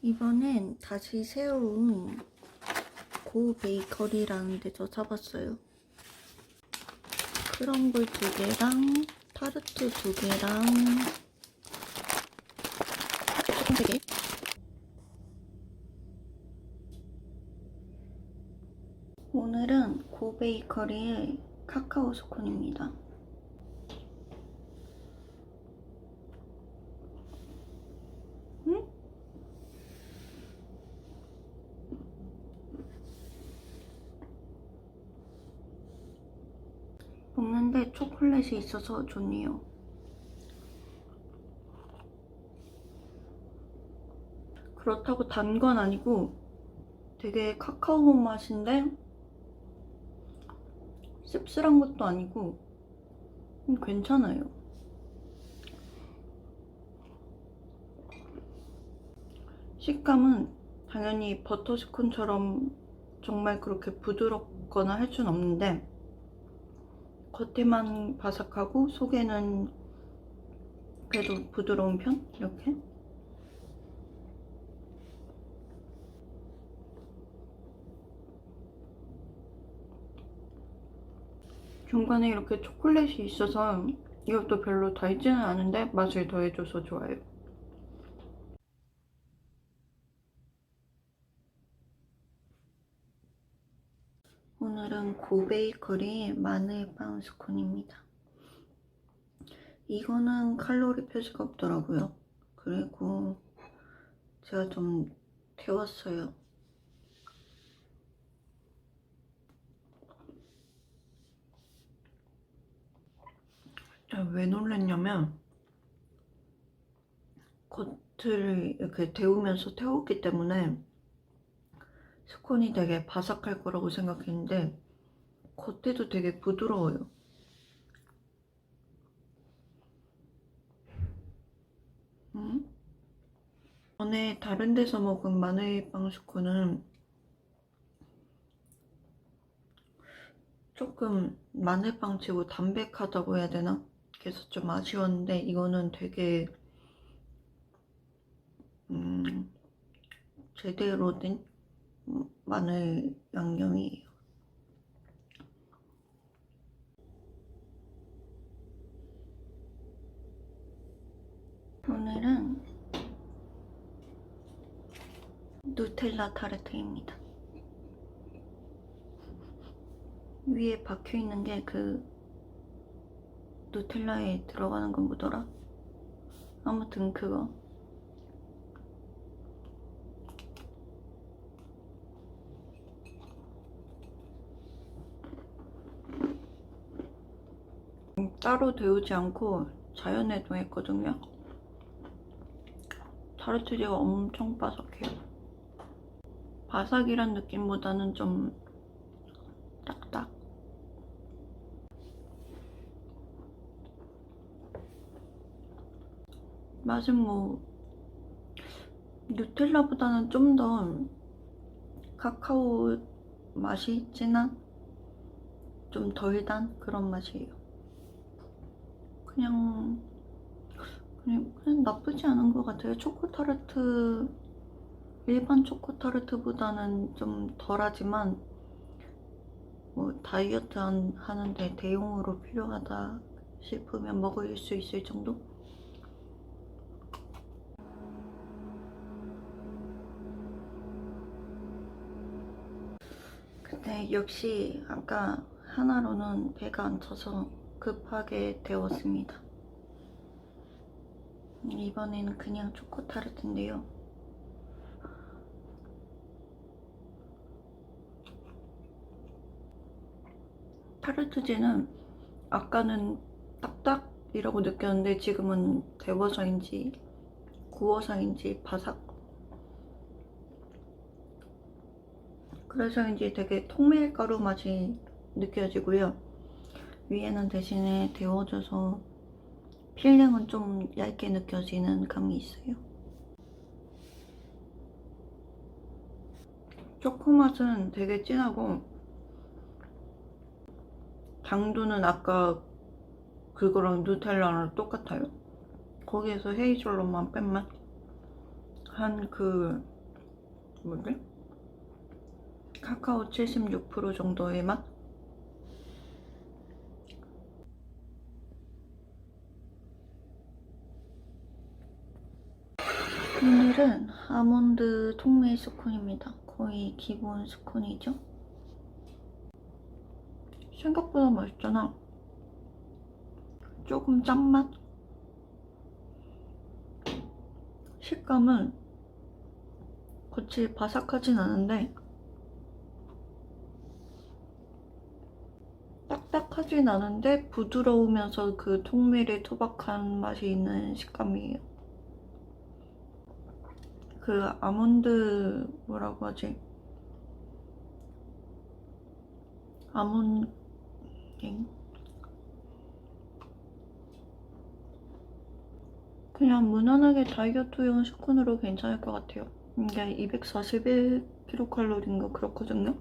이번엔 다시 새로운 고 베이커리라는 데서 사봤어요. 크럼블 두 개랑 타르트 두 개랑 조금 세 개. 오늘은 고 베이커리의 카카오 스콘입니다. 먹는데 초콜릿이 있어서 좋네요. 그렇다고 단 건 아니고 되게 카카오 맛인데 씁쓸한 것도 아니고 음, 괜찮아요. 식감은 당연히 버터스콘처럼 정말 그렇게 부드럽거나 할 순 없는데 겉에만 바삭하고 속에는 그래도 부드러운 편? 이렇게? 중간에 이렇게 초콜릿이 있어서 이것도 별로 달지는 않은데 맛을 더해줘서 좋아요. 오늘은 고베이커리 마늘빵 스콘입니다. 이거는 칼로리 표시가 없더라고요. 그리고 제가 좀 데웠어요. 왜 놀랬냐면 겉을 이렇게 데우면서 태웠기 때문에 스콘이 되게 바삭할 거라고 생각했는데 겉에도 되게 부드러워요. 음? 전에 다른 데서 먹은 마늘빵 스콘은 조금 마늘빵 치고 담백하다고 해야 되나? 그래서 좀 아쉬웠는데 이거는 되게 음, 제대로 된 마늘 양념이에요. 오늘은 누텔라 타르트입니다. 위에 박혀 있는 게 그 누텔라에 들어가는 건 뭐더라? 아무튼 그거. 따로 데우지 않고 자연에 동했거든요. 타르트리가 엄청 바삭해요. 바삭이란 느낌보다는 좀 딱딱. 맛은 뭐 누텔라보다는 좀 더 카카오 맛이 진한 좀덜 단 그런 맛이에요. 그냥 그냥, 그냥 나쁘지 않은 것 같아요. 초코 타르트 일반 초코 타르트보다는 좀 덜하지만 뭐 다이어트 한, 하는데 대용으로 필요하다 싶으면 먹을 수 있을 정도? 근데 역시 아까 하나로는 배가 안 차서 급하게 데웠습니다. 이번에는 그냥 초코 타르트인데요. 타르트제는 아까는 딱딱이라고 느꼈는데 지금은 데워서인지 구워서인지 바삭 그래서인지 되게 통밀가루 맛이 느껴지고요. 위에는 대신에 데워져서 필링은 좀 얇게 느껴지는 감이 있어요. 초코 맛은 되게 진하고 당도는 아까 그거랑 누텔라랑 똑같아요. 거기에서 헤이즐넛만 뺀만 한그 뭐지? 카카오 76% 정도의 맛? 오늘은 아몬드 통밀 스콘입니다. 거의 기본 스콘이죠. 생각보다 맛있잖아. 조금 짠맛? 식감은 겉이 바삭하진 않은데 딱딱하진 않은데 부드러우면서 그 통밀의 투박한 맛이 있는 식감이에요. 그 아몬드 뭐라고 하지? 아몬 엥? 그냥 무난하게 다이어트용 스콘으로 괜찮을 것 같아요. 이게 241kcal인가 그렇거든요.